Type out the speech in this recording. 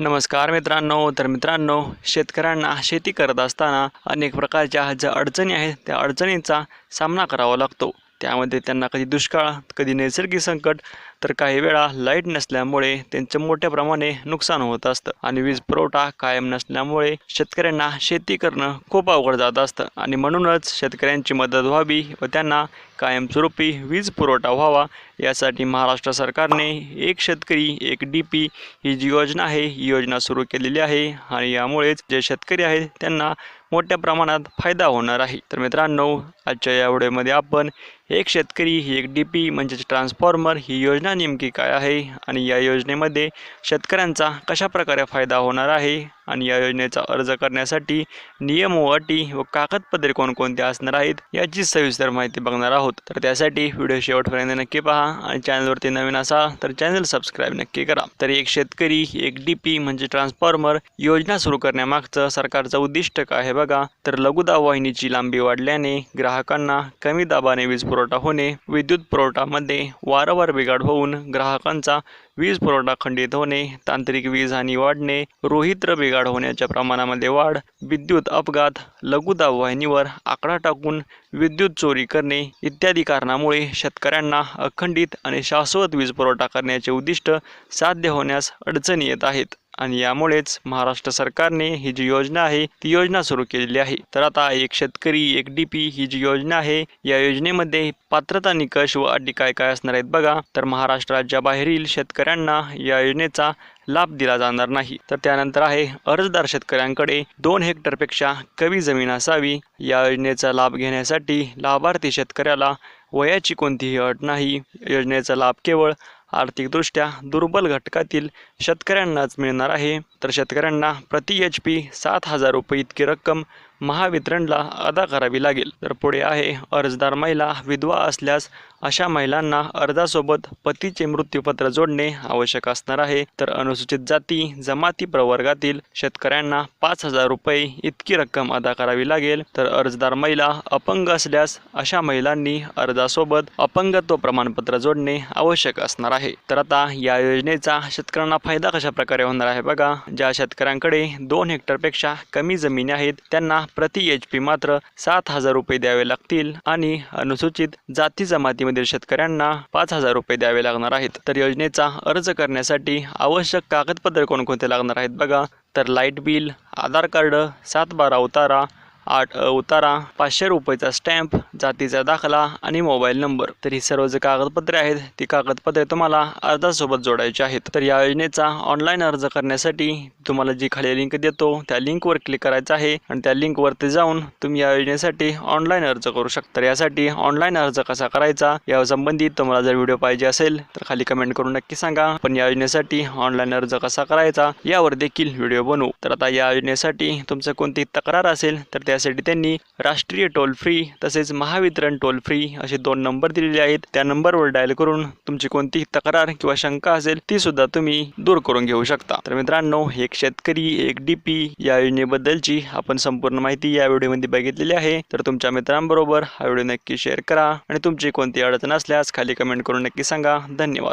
नमस्कार मित्रांनो. तर मित्रांनो शेतकऱ्यांना शेती करत असताना अनेक प्रकारच्या ज्या अडचणी आहेत त्या अडचणींचा सामना करावा लागतो. त्यामध्ये त्यांना कधी दुष्काळ कधी नैसर्गिक संकट तर काही वेळा लाइट नसल्यामुळे त्यांचं मोठ्या प्रमाणे नुकसान होत असतं. आणि वीज पुरवठा कायम नसल्यामुळे शेतकऱ्यांना शेती करणं खूप अवघड जात असतं. आणि म्हणूनच शेतकऱ्यांची मदत व्हावी व त्यांना कायमस्वरूपी वीज पुरवठा व्हावा यासाठी महाराष्ट्र सरकारने एक शेतकरी एक डी पी ही जी योजना आहे ही योजना सुरू केलेली आहे. आणि यामुळेच जे शेतकरी आहेत त्यांना मोठ्या प्रमाणात फायदा होणार आहे. तर मित्रांनो आजच्या या व्हिडिओमध्ये आपण एक शेतकरी ही एक डी पी म्हणजेच ट्रान्सफॉर्मर ही योजना नेमकी काय आहे आणि या योजनेमध्ये शेतकऱ्यांचा कशाप्रकारे फायदा होणार आहे? आणि या योजनेचा अर्ज करण्यासाठी नियम व अटी व कागदपत्रे कोणकोणते असणार आहेत याची सविस्तर माहिती बघणार आहोत. तर त्यासाठी व्हिडिओ शेवटपर्यंत नक्की पहा आणि चॅनलवरती नवीन असाल तर चॅनल सबस्क्राईब नक्की करा. तर एक शेतकरी एक डी पी म्हणजे ट्रान्सफॉर्मर योजना सुरू करण्यामागचं सरकारचं उद्दिष्ट काय आहे बघा. तर लघुदाब वाहिनीची लांबी वाढल्याने ग्राहकांना कमी दाबाने वीज पुरवठा होणे विद्युत पुरवठामध्ये वारंवार बिघाड होऊन ग्राहकांचा वीज पुरवठा खंडित होणे तांत्रिक वीज हानी वाढणे रोहित्र बिघाड होण्याच्या प्रमाणामध्ये वाढ विद्युत अपघात लघुदाब वाहिनीवर आकडा टाकून विद्युत चोरी करणे इत्यादी कारणामुळे शेतकऱ्यांना अखंडित आणि शाश्वत वीज पुरवठा करण्याचे उद्दिष्ट साध्य होण्यास अडचणी येत आहेत. आणि यामुळेच महाराष्ट्र सरकारने ही जी योजना आहे ती योजना सुरू केलेली आहे. तर आता एक शेतकरी एक डी पी ही जी योजना आहे या योजनेमध्ये पात्रता निकष व अटी काय काय असणार आहेत बघा. तर महाराष्ट्र राज्याबाहेरील शेतकऱ्यांना या योजनेचा लाभ दिला जाणार नाही. तर त्यानंतर आहे अर्जदार शेतकऱ्यांकडे दोन हेक्टरपेक्षा कमी जमीन असावी. या योजनेचा लाभ घेण्यासाठी लाभार्थी शेतकऱ्याला वयाची कोणतीही अट नाही. योजनेचा लाभ केवळ आर्थिकदृष्ट्या दुर्बल घटकातील शेतकऱ्यांनाच मिळणार आहे. तर शेतकऱ्यांना प्रति एच पी सात हजार रुपये इतकी रक्कम महावितरणला अदा करावी लागेल. तर पुढे आहे अर्जदार महिला विधवा असल्यास अशा महिलांना अर्जासोबत पतीचे मृत्यूपत्र जोडणे आवश्यक असणार आहे. तर अनुसूचित जाती जमाती प्रवर्गातील शेतकऱ्यांना पाच हजार रुपये इतकी रक्कम अदा करावी लागेल. तर अर्जदार महिला अपंग असल्यास अशा महिलांनी अर्जासोबत अपंगत्व प्रमाणपत्र जोडणे आवश्यक असणार आहे. तर आता या योजनेचा शेतकऱ्यांना फायदा कशा प्रकारे होणार आहे बघा. ज्या शेतकऱ्यांकडे दोन हेक्टरपेक्षा कमी जमिनी आहेत त्यांना प्रति एच पी मात्र सात हजार रुपये द्यावे लागतील आणि अनुसूचित जाती जमातीमधील शेतकऱ्यांना पाच हजार रुपये द्यावे लागणार आहेत. तर योजनेचा अर्ज करण्यासाठी आवश्यक कागदपत्रे कोणकोणते लागणार आहेत बघा. तर लाइट बिल आधार कार्ड सात बारा उतारा आठ अ उतारा पाचशे रुपयेचा स्टॅम्प जातीचा दाखला आणि मोबाईल नंबर. तर ही सर्व जे कागदपत्रे आहेत ती कागदपत्रे तुम्हाला अर्जासोबत जोडायची आहेत. तर या योजनेचा ऑनलाईन अर्ज करण्यासाठी तुम्हाला जी खाली लिंक देतो त्या लिंकवर क्लिक करायचं आहे आणि त्या लिंकवरती जाऊन तुम्ही या योजनेसाठी ऑनलाईन अर्ज करू शकता. यासाठी ऑनलाईन अर्ज कसा करायचा या संबंधित तुम्हाला जर व्हिडिओ पाहिजे असेल तर खाली कमेंट करून नक्की सांगा. पण या योजनेसाठी ऑनलाईन अर्ज कसा करायचा यावर देखील व्हिडिओ बनवू. तर आता या योजनेसाठी तुमचं कोणती तक्रार असेल तर त्यासाठी त्यांनी राष्ट्रीय टोल फ्री तसेच महा महावितरण टोल फ्री असे दोन नंबर दिलेले आहेत. त्या नंबरवर डायल करून तुमची कोणतीही तक्रार किंवा शंका असेल ती सुद्धा तुम्ही दूर करून घेऊ शकता. तर मित्रांनो एक शेतकरी एक डी पी या योजनेबद्दलची आपण संपूर्ण माहिती या व्हिडिओमध्ये बघितलेली आहे. तर तुमच्या मित्रांबरोबर हा व्हिडिओ नक्की शेअर करा आणि तुमची कोणती अडचण असल्यास खाली कमेंट करून नक्की सांगा. धन्यवाद.